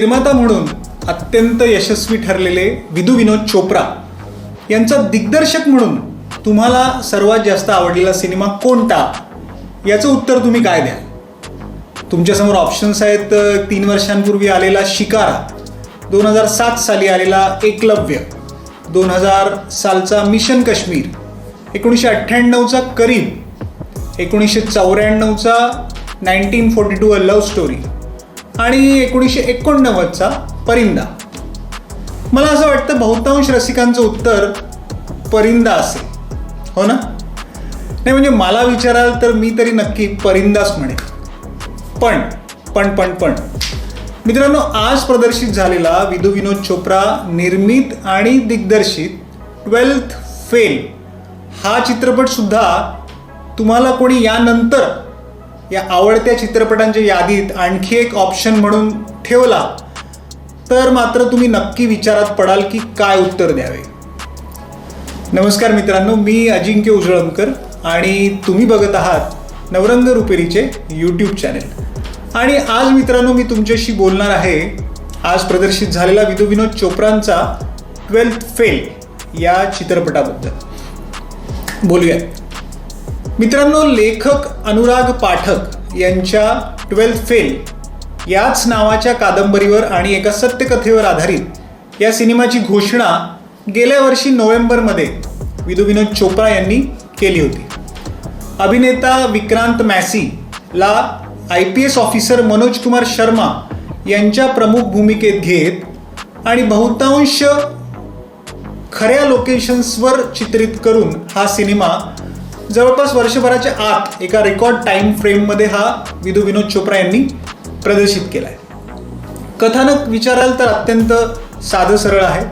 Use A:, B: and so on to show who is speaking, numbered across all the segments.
A: निर्माता म्हणून अत्यंत यशस्वी ठरलेले विदू विनोद चोप्रा यांचा दिग्दर्शक म्हणून तुम्हाला सर्वात जास्त आवडलेला सिनेमा कोणता? याचं उत्तर तुम्ही काय द्या तुमच्यासमोर ऑप्शन्स आहेत तीन वर्षांपूर्वी आलेला शिकारा दोन हजार सात साली आलेला एकलव्य दोन हजार सालचा मिशन काश्मीर एकोणीसशे अठ्ठ्याण्णवचा करीम एकोणीसशे चौऱ्याण्णवचा nineteen forty two a love story. आणि एकोणीसशे एकोणनव्वदचा परिंदा. मला असं वाटतं बहुतांश रसिकांचं उत्तर परिंदा असेल. हो ना? नाही म्हणजे मला विचाराल तर मी तरी नक्की परिंदाच म्हणेन. पण पण पण पण. मित्रांनो आज प्रदर्शित झालेला विदू विनोद चोप्रा निर्मित आणि दिग्दर्शित ट्वेल्थ फेल हा चित्रपटसुद्धा तुम्हाला कोणी यानंतर या आवडत्या चित्रपटांच्या यादीत आणखी एक ऑप्शन म्हणून ठेवला तर मात्र तुम्ही नक्की विचारात पडाल की काय उत्तर द्यावे. नमस्कार मित्रांनो मी अजिंक्य उजळमकर आणि तुम्ही बघत आहात नवरंग रुपेरीचे यूट्यूब चॅनेल आणि आज मित्रांनो मी तुमच्याशी बोलणार आहे आज प्रदर्शित झालेला विदू विनोद चोप्रांचा ट्वेल्थ फेल या चित्रपटाबद्दल. बोलूयात मित्रांनो लेखक अनुराग पाठक यांच्या ट्वेल्थ फेल याच नावाच्या कादंबरीवर आणि एका सत्यकथेवर आधारित या सिनेमाची घोषणा गेल्या वर्षी नोव्हेंबरमध्ये विदू विनोद चोप्रा यांनी केली होती. अभिनेता Vikrant मॅसीला I P S officer Manoj Kumar Sharma यांच्या प्रमुख भूमिकेत घेत आणि बहुतांश खऱ्या लोकेशन्सवर चित्रित करून हा सिनेमा जवळपास वर्षभराच्या आत एका रेकॉर्ड टाईम फ्रेममध्ये हा विधू विनोद चोप्रा यांनी प्रदर्शित केला आहे कथानक विचाराल तर अत्यंत साधं सरळ आहे.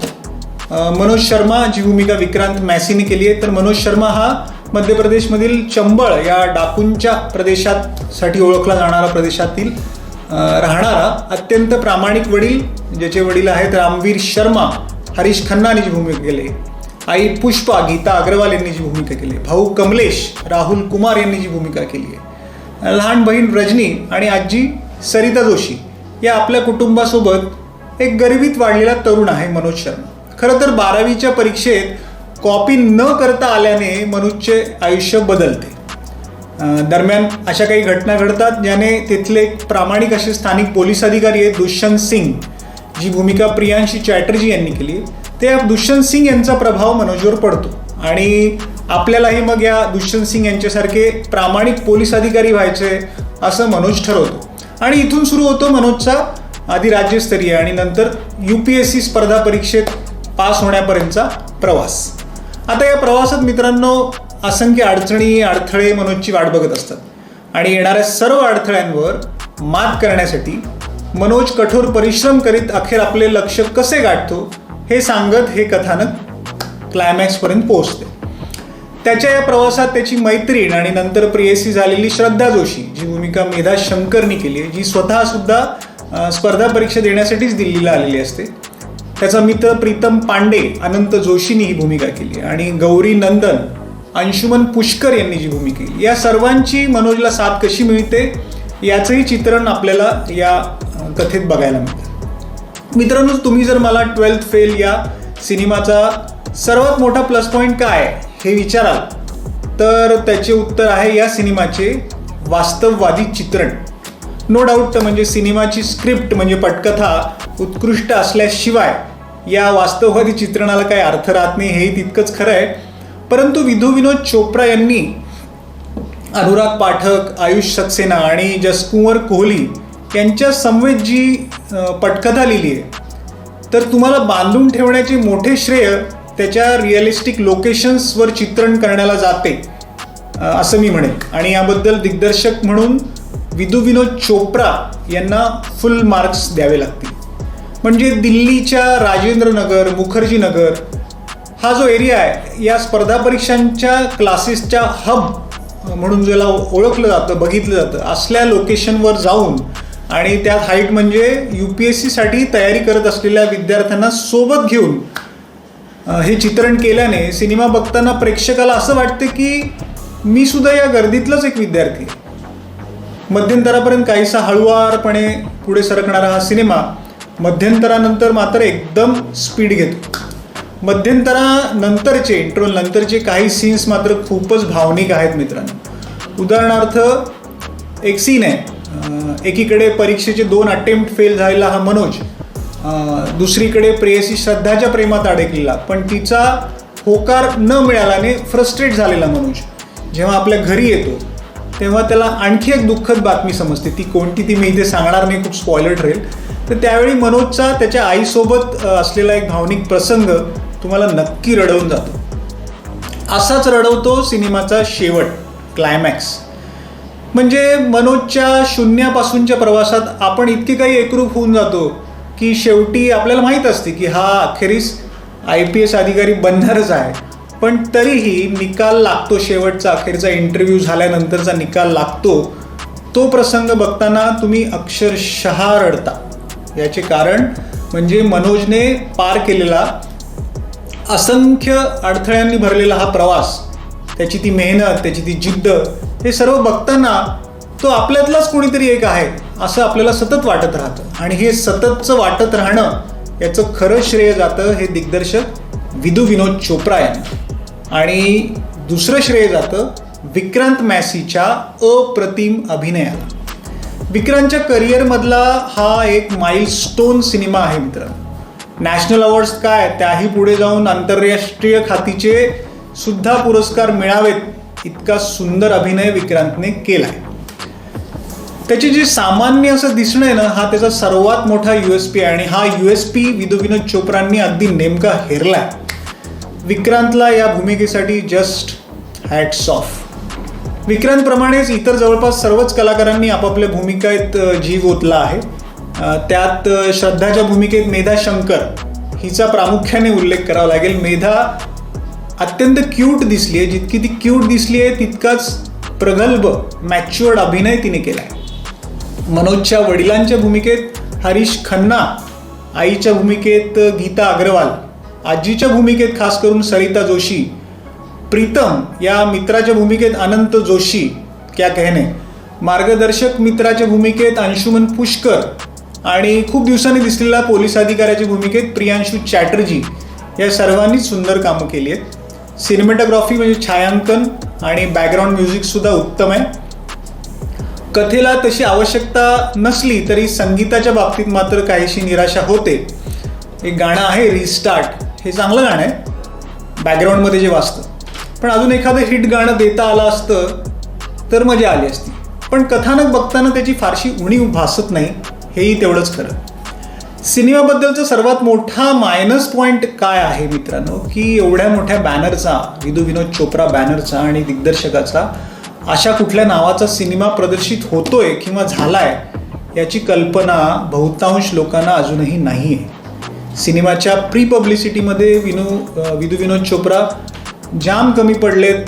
A: मनोज शर्मा जी भूमिका विक्रांत मॅसीने केली आहे. तर मनोज शर्मा हा मध्य प्रदेशमधील चंबळ या डाकूंच्या प्रदेशात साठी ओळखला जाणारा प्रदेशातील राहणारा अत्यंत प्रामाणिक वडील ज्याचे वडील आहेत रामवीर शर्मा हरीश खन्ना जी भूमिका केली आहे. आई पुष्पा गीता अग्रवाल यांनी जी भूमिका केली आहे. भाऊ कमलेश राहुल कुमार यांनी जी भूमिका केली आहे. लहान बहीण रजनी आणि आजी सरिता जोशी या आपल्या कुटुंबासोबत एक गरिबीत वाढलेला तरुण आहे मनोज शर्मा. खरं तर बारावीच्या परीक्षेत कॉपी न करता आल्याने मनोजचे आयुष्य बदलते. दरम्यान अशा काही घटना घडतात ज्याने तिथले एक प्रामाणिक असे स्थानिक पोलीस अधिकारी आहेत दुष्यंत सिंग जी भूमिका प्रियांशी चॅटर्जी यांनी केली आहे. ते दुष्यंत सिंग यांचा प्रभाव मनोजवर पडतो. आणि आपल्यालाही मग या दुष्यंत सिंग यांच्यासारखे प्रामाणिक पोलीस अधिकारी व्हायचे असं मनोज ठरवतो. आणि इथून सुरू होतो मनोजचा आधी राज्यस्तरीय आणि नंतर यू पी एस सी स्पर्धा परीक्षेत पास होण्यापर्यंतचा प्रवास. आता या प्रवासात मित्रांनो असंख्य अडचणी अडथळे मनोजची वाट बघत असतात. आणि येणाऱ्या सर्व अडथळ्यांवर मात करण्यासाठी मनोज कठोर परिश्रम करीत अखेर आपले लक्ष कसे गाठतो हे सांगत हे कथानक क्लायमॅक्सपर्यंत पोहोचते. त्याच्या या प्रवासात त्याची मैत्रीण आणि नंतर प्रेयसी झालेली श्रद्धा जोशी जी भूमिका मेधा शंकरनी केली आहे जी स्वतः सुद्धा स्पर्धा परीक्षा देण्यासाठीच दिल्लीला आलेली असते. त्याचा मित्र प्रीतम पांडे अनंत जोशींनी ही भूमिका केली आणि गौरी नंदन अंशुमन पुष्कर यांनी जी भूमिका केली या सर्वांची मनोजला साथ कशी मिळते याचंही चित्रण आपल्याला या कथेत बघायला मिळतं. मित्रांनो तुम्ही जर मला ट्वेल्थ फेल या सिनेमाचा सर्वात मोठा प्लस पॉईंट काय आहे हे विचाराल तर त्याचे उत्तर आहे या सिनेमाचे वास्तववादी चित्रण. नो डाऊट म्हणजे सिनेमाची स्क्रिप्ट म्हणजे पटकथा उत्कृष्ट असल्याशिवाय या वास्तववादी चित्रणाला काही अर्थ राहत नाही हेही तितकंच खरं आहे. परंतु विधू विनोद चोप्रा यांनी अनुराग पाठक आयुष सक्सेना आणि जसकुंवर कोहली यांच्या समवेत जी पटकथा लिहिली आहे. तर तुम्हाला बांधून ठेवण्याचे मोठे श्रेय त्याच्या रिअलिस्टिक लोकेशन्सवर चित्रण करण्याला जाते असं मी म्हणेन. आणि याबद्दल दिग्दर्शक म्हणून विदू विनोद चोप्रा यांना फुल मार्क्स द्यावे लागतील. म्हणजे दिल्लीच्या राजेंद्र नगर मुखर्जी नगर हा जो एरिया आहे या स्पर्धा परीक्षांच्या क्लासेसच्या हब म्हणून ज्याला ओळखलं जातं बघितलं जातं असल्या लोकेशनवर जाऊन आणि त्या हाईट म्हणजे यू पी एस सीसाठी तयारी करत असलेल्या विद्यार्थ्यांना सोबत घेऊन हे चित्रण केल्याने सिनेमा बघताना प्रेक्षकाला असं वाटतं की मी सुद्धा या गर्दीतलाच एक विद्यार्थी. मध्यंतरापर्यंत काहीसा हळुवारपणे पुढे सरकणारा हा सिनेमा मध्यंतरानंतर मात्र एकदम स्पीड घेतो. मध्यंतरानंतरचे इंट्रोल नंतरचे काही सीन्स मात्र खूपच भावनिक आहेत मित्रांनो. उदाहरणार्थ एक सीन आहे. एकीकडे परीक्षेचे दोन अटेम्प्ट फेल झालेला हा मनोज दुसरीकडे प्रेयसी श्रद्धाच्या प्रेमात अडकलेला. पण तिचा होकार न मिळाल्याने फ्रस्ट्रेट झालेला मनोज. जेव्हा आपल्या घरी येतो तेव्हा त्याला आणखी एक दुःखद बातमी समजते. ती कोणती ती मी इथे सांगणार नाही खूप स्पॉयलर ठरेल तर त्यावेळी मनोजचा त्याच्या आईसोबत असलेला एक भावनिक प्रसंग तुम्हाला नक्की रडवून जातो. असाच रडवतो सिनेमाचा शेवट क्लायमॅक्स म्हणजे मनोजच्या शून्यापासूनच्या प्रवासात आपण इतके काही एकरूप होऊन जातो की शेवटी आपल्याला माहीत असते की हा अखेरीस आय पी एस अधिकारी बनणारच आहे. पण तरीही निकाल लागतो शेवटचा अखेरचा इंटरव्ह्यू झाल्यानंतरचा निकाल लागतो. तो प्रसंग बघताना तुम्ही अक्षरशः रडता. याचे कारण म्हणजे मनोजने पार केलेला असंख्य अडथळ्यांनी भरलेला हा प्रवास. त्याची ती मेहनत त्याची ती जिद्द हे सर्व बघताना तो आपल्यातलाच कोणीतरी एक आहे असं आपल्याला सतत वाटत राहतं. आणि हे सततचं वाटत राहणं याचं खरं श्रेय जातं हे दिग्दर्शक विदू विनोद चोप्रा यांना. आणि दुसरं श्रेय जातं विक्रांत मॅसीच्या अप्रतिम अभिनयाला. विक्रांतच्या करिअरमधला हा एक माइलस्टोन सिनेमा आहे मित्र. नॅशनल अवॉर्ड्स काय त्याही पुढे जाऊन आंतरराष्ट्रीय खातीचे सुद्धा पुरस्कार मिळावेत इतका सुंदर अभिनय विक्रांतने केलाय. त्याची जी सामान्य असं दिसणं आहे ना हा त्याचा सर्वात मोठा यू एस पी आहे आणि हा यू एस पी विनोद चोप्रांनी अगदी नेमका हेरलाय. विक्रांतला या भूमिकेसाठी जस्ट हॅट्स ऑफ विक्रांतप्रमाणेच इतर जवळपास सर्वच कलाकारांनी आपापल्या भूमिकेत जीव ओतला आहे. त्यात श्रद्धाच्या भूमिकेत मेधा शंकर हिचा प्रामुख्याने उल्लेख करावा लागेल. मेधा अत्यंत क्यूट दिसली आहे जितकी ती क्यूट दिसली आहे तितकाच प्रगल्भ मॅच्युअर्ड अभिनय तिने केला आहे मनोजच्या वडिलांच्या भूमिकेत हरीश खन्ना आईच्या भूमिकेत गीता अग्रवाल आजीच्या भूमिकेत खास करून सरिता जोशी प्रीतम या मित्राच्या भूमिकेत अनंत जोशी क्या कहने. मार्गदर्शक मित्राच्या भूमिकेत अंशुमन पुष्कर आणि खूप दिवसांनी दिसलेला पोलीस अधिकाऱ्याच्या भूमिकेत प्रियांशू चॅटर्जी. या सर्वांनीच सुंदर कामं केली आहेत. सिनेमॅटोग्राफी म्हणजे छायांकन आणि बॅकग्राऊंड म्युझिकसुद्धा उत्तम आहे. कथेला तशी आवश्यकता नसली तरी संगीताच्या बाबतीत मात्र काहीशी निराशा होते. एक गाणं आहे रिस्टार्ट हे चांगलं गाणं आहे. बॅकग्राऊंडमध्ये जे वाचतं पण अजून एखादं हिट गाणं देता आलं असतं तर मजा आली असती. पण कथानक बघताना त्याची फारशी उणीव भासत नाही हेही तेवढंच खरं. सिनेमाबद्दलचा सर्वात मोठा मायनस पॉईंट काय आहे मित्रांनो? की एवढ्या मोठ्या बॅनरचा विदू विनोद चोप्रा बॅनरचा आणि दिग्दर्शकाचा अशा कुठल्या नावाचा सिनेमा प्रदर्शित होतोय किंवा झालाय याची कल्पना बहुतांश लोकांना अजूनही नाही आहे सिनेमाच्या प्री पब्लिसिटीमध्ये विनू विदू विनोद चोप्रा जाम कमी पडलेत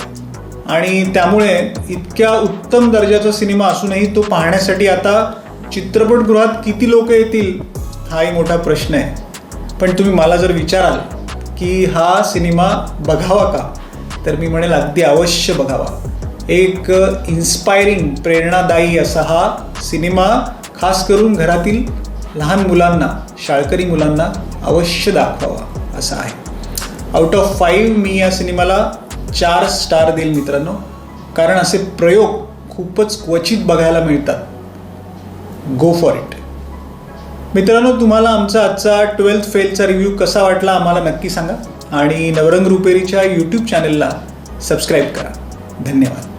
A: आणि त्यामुळे इतक्या उत्तम दर्जाचा सिनेमा असूनही तो पाहण्यासाठी आता चित्रपटगृहात किती लोक येतील हाही मोठा प्रश्न आहे. पण तुम्ही मला जर विचाराल की हा सिनेमा बघावा का तर मी म्हणेल अगदी अवश्य बघावा. एक इन्स्पायरिंग प्रेरणादायी असा हा सिनेमा खास करून घरातील लहान मुलांना शाळकरी मुलांना अवश्य दाखवावा असा आहे. आउट ऑफ फाईव्ह मी या सिनेमाला चार स्टार देईल मित्रांनो. कारण असे प्रयोग खूपच क्वचित बघायला मिळतात. गो फॉर इट मित्रांनो तुम्हाला आमचा आजचा ट्वेल्थ फेलचा रिव्ह्यू कसा वाटला आम्हाला नक्की सांगा. आणि नवरंग रुपेरीच्या यूट्यूब चॅनेलला सबस्क्राईब करा. धन्यवाद.